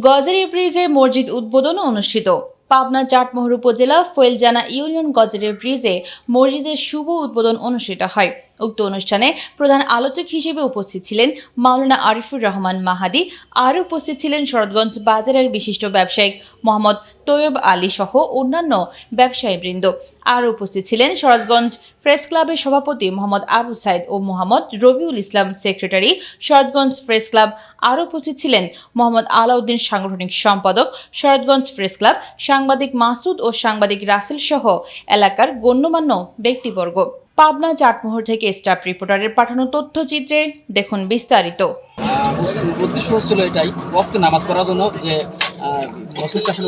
গজারি ব্রিজে মসজিদ উদ্বোধন অনুষ্ঠিত। পাবনা চাটমোহর উপজেলা ফৈলজানা ইউনিয়ন গজারি ব্রিজে মসজিদের শুভ উদ্বোধন অনুষ্ঠিত হয়। উক্ত অনুষ্ঠানে প্রধান আলোচক হিসেবে উপস্থিত ছিলেন মাওলানা আরিফুর রহমান মাহাদি। আরও উপস্থিত ছিলেন শরৎগঞ্জ বাজারের বিশিষ্ট ব্যবসায়িক মোহাম্মদ তৈয়ব আলী সহ অন্যান্য ব্যবসায়ীবৃন্দ। আরও উপস্থিত ছিলেন শরৎগঞ্জ প্রেস ক্লাবের সভাপতি মোহাম্মদ আবু সাইদ ও Mohammad Rabiul Islam secretary. Sharatganj press club আরও উপস্থিত ছিলেন মোহাম্মদ আলাউদ্দিন সাংগঠনিক সম্পাদক, শরৎগঞ্জ প্রেস ক্লাব সাংবাদিক মাসুদ ও সাংবাদিক রাসেল সহ এলাকার গণ্যমান্য ব্যক্তিবর্গ। পাবনা চাটমোহর থেকে স্টাফ রিপোর্টারের পাঠানো তথ্যচিত্রে দেখুন বিস্তারিত। উদ্দেশ্য হচ্ছিল এটাই নামাজ পড়ার জন্য যে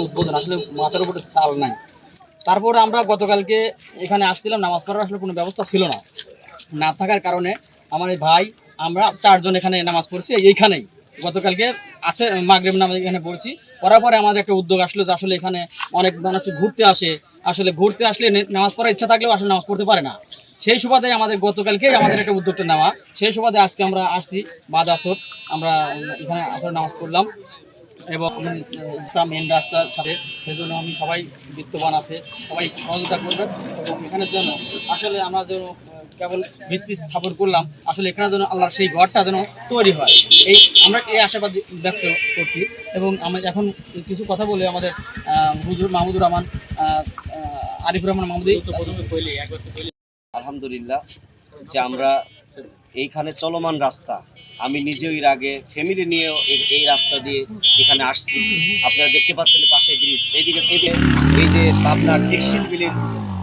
উদ্বোধন, আসলে মাথার উপরে চাল নাই। তারপরে আমরা গতকালকে এখানে আসছিলাম, নামাজ পড়ার আসলে কোনো ব্যবস্থা ছিল না। না থাকার কারণে আমার এই ভাই, আমরা চারজন এখানে নামাজ পড়ছি এইখানেই। গতকালকে আছে, মাগরেব নামাজ এখানে পড়ছি। পড়ার পরে আমাদের একটা উদ্যোগ আসলো যে আসলে এখানে অনেক মানুষ ঘুরতে আসে। আসলে ঘুরতে আসলে নামাজ পড়ার ইচ্ছা থাকলেও আসলে নামাজ পড়তে পারে না। সেই সুবাদে আমাদের গতকালকেই আমাদের একটা উদ্যোগটা নেওয়া। সেই সুবাদে আজকে আমরা আসছি বাদ আসর। আমরা এখানে আসর নামাজ পড়লাম এবং মেন রাস্তার সাথে। সেই জন্য আমি সবাই বিত্তবান আছে। সবাই সহযোগিতা করবেন এবং এখানের জন্য আসলে আমরা যেন কেবল ভিত্তি স্থাপন করলাম, আসলে এখানে যেন আল্লাহর সেই ঘরটা যেন তৈরি হয়। এই আমরা এই আশাবাদ ব্যক্ত করছি এবং আমি এখন কিছু কথা বলে আমাদের হুজুর মাহমুদুর রহমান আরিফুর রহমান মাহমুদি আলহামদুলিল্লাহ, যে আমরা এইখানে চলমান রাস্তা। আমি নিজেও এর আগে ফ্যামিলি নিয়েও এই- রাস্তা দিয়ে এখানে আসছি। আপনারা দেখতে পাচ্ছেন পাশে ব্রিজ এইদিকে এই যে আপনার টেক্সিল বিলের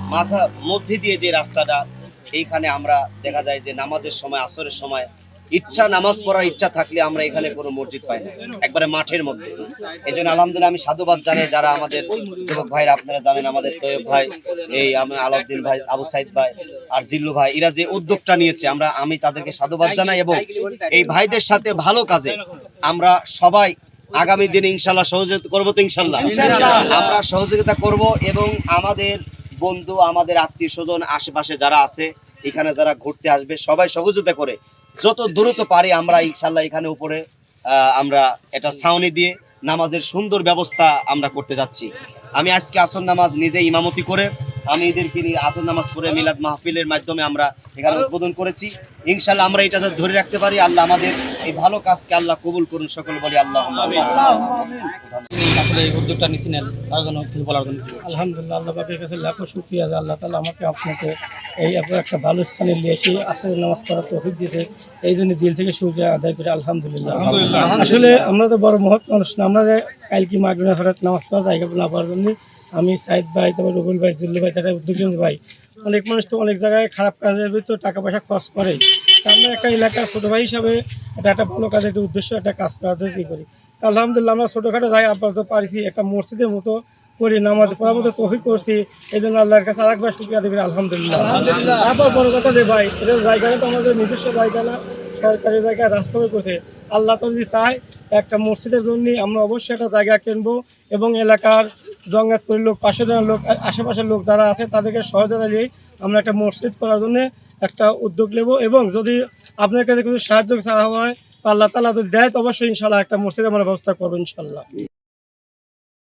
মাঝা মধ্যে দিয়ে যে রাস্তাটা এইখানে আমরা দেখা যায় যে নামাজের সময়, আসরের সময় ইচ্ছা নামাজ পড়ার ইচ্ছা থাকলে আমরা এখানে কোনো মসজিদ পাই না। একবারে মাঠের মধ্যে। এই জন্য আলহামদুলিল্লাহ আমি সাধুবাদ জানাই যারা আমাদের যুবক ভাইরা আপনারা জানেন আমাদের তৈয়ব ভাই এই আমি আলাউদ্দিন ভাই আবু সাইদ ভাই আর জিল্লু ভাই এরা যে উদ্যোগটা নিয়েছে আমরা আমি তাদেরকে সাধুবাদ জানাই এবং এই ভাইদের সাথে ভালো কাজে আমরা সবাই আগামী দিনে ইনশাল্লাহ সহযোগিতা করব তো ইনশাল্লাহ আমরা সহযোগিতা করব এবং আমাদের বন্ধু আমাদের আত্মীয় স্বজন আশেপাশে যারা আছে এখানে যারা ঘুরতে আসবে সবাই সহযোগিতা করে যত দ্রুত পারি আমরা ইনশাল্লাহ এখানে উপরে আমরা এটা ছাউনি দিয়ে নামাজের সুন্দর ব্যবস্থা আমরা করতে যাচ্ছি। আমি আজকে আসর নামাজ নিজে ইমামতি করে, আমি এদেরকে নিয়ে আসর নামাজ পড়ে মিলাদ মাহফিলের মাধ্যমে আমরা এখানে উদ্বোধন করেছি। ইনশাল্লাহ আমরা এটা ধরে রাখতে পারি, আল্লাহ আমাদের এই ভালো কাজকে আল্লাহ কবুল করুন, সকল বলি আল্লাহ উদ্যোগটা নিয়েছিলেন আলহামদুলিল্লাহ আল্লাহ কাছে আল্লাহ তালা আমাকে আপনাকে এই আপনার একটা ভালো স্থানে নিয়ে এসে আসলে নামাজ পড়ার তৌফিক দিয়েছে। এই জন্য দিল থেকে শুক্রিয়া আদায় করে আলহামদুলিল্লাহ। আসলে আমরা তো বড় মহৎ মানুষ না আমরা যে কালকে মাগরিনা ফেরত নামাজ পড়া জায়গা না পাওয়ার জন্য আমি সাইদ ভাই তারপর রবুল ভাই জিল্লু ভাই তারা উদ্যোগী ভাই। অনেক মানুষ তো অনেক জায়গায় খারাপ কাজের ভিতর টাকা পয়সা খরচ করে। আমরা একটা এলাকার ছোটো ভাই হিসাবে এটা একটা ভালো কাজের একটা উদ্দেশ্য একটা কাজ করার করি। আলহামদুলিল্লাহ আমরা ছোটোখাটো যাই আপাতত পারিছি একটা মসজিদের মতো করি নামাজ পড়ার মতো তৌফিক করছি এই জন্য আল্লাহর কাছে আরেকবার শুক্রিয়া দেবেন আলহামদুলিল্লাহ। তারপর বড় কথা যে ভাই এটা জায়গাটা তো আমাদের নিজস্ব জায়গা না সরকারি জায়গায় রাস্তা হয়ে করছে আল্লাহ তো যদি চায় একটা মসজিদের জন্য আমরা অবশ্যই একটা জায়গা কিনবো এবং এলাকার জঙ্গাতপুরের লোক পাশে লোক আশেপাশের লোক যারা আছে তাদেরকে সহযোগিতা দিয়ে আমরা একটা মসজিদ করার জন্য একটা উদ্যোগ নেব এবং যদি আপনার কাছে কিছু সাহায্য চাওয়া হয় আল্লাহ তালা যদি দেয় তো অবশ্যই ইনশাল্লাহ একটা মসজিদ আমরা ব্যবস্থা করব ইনশাল্লাহ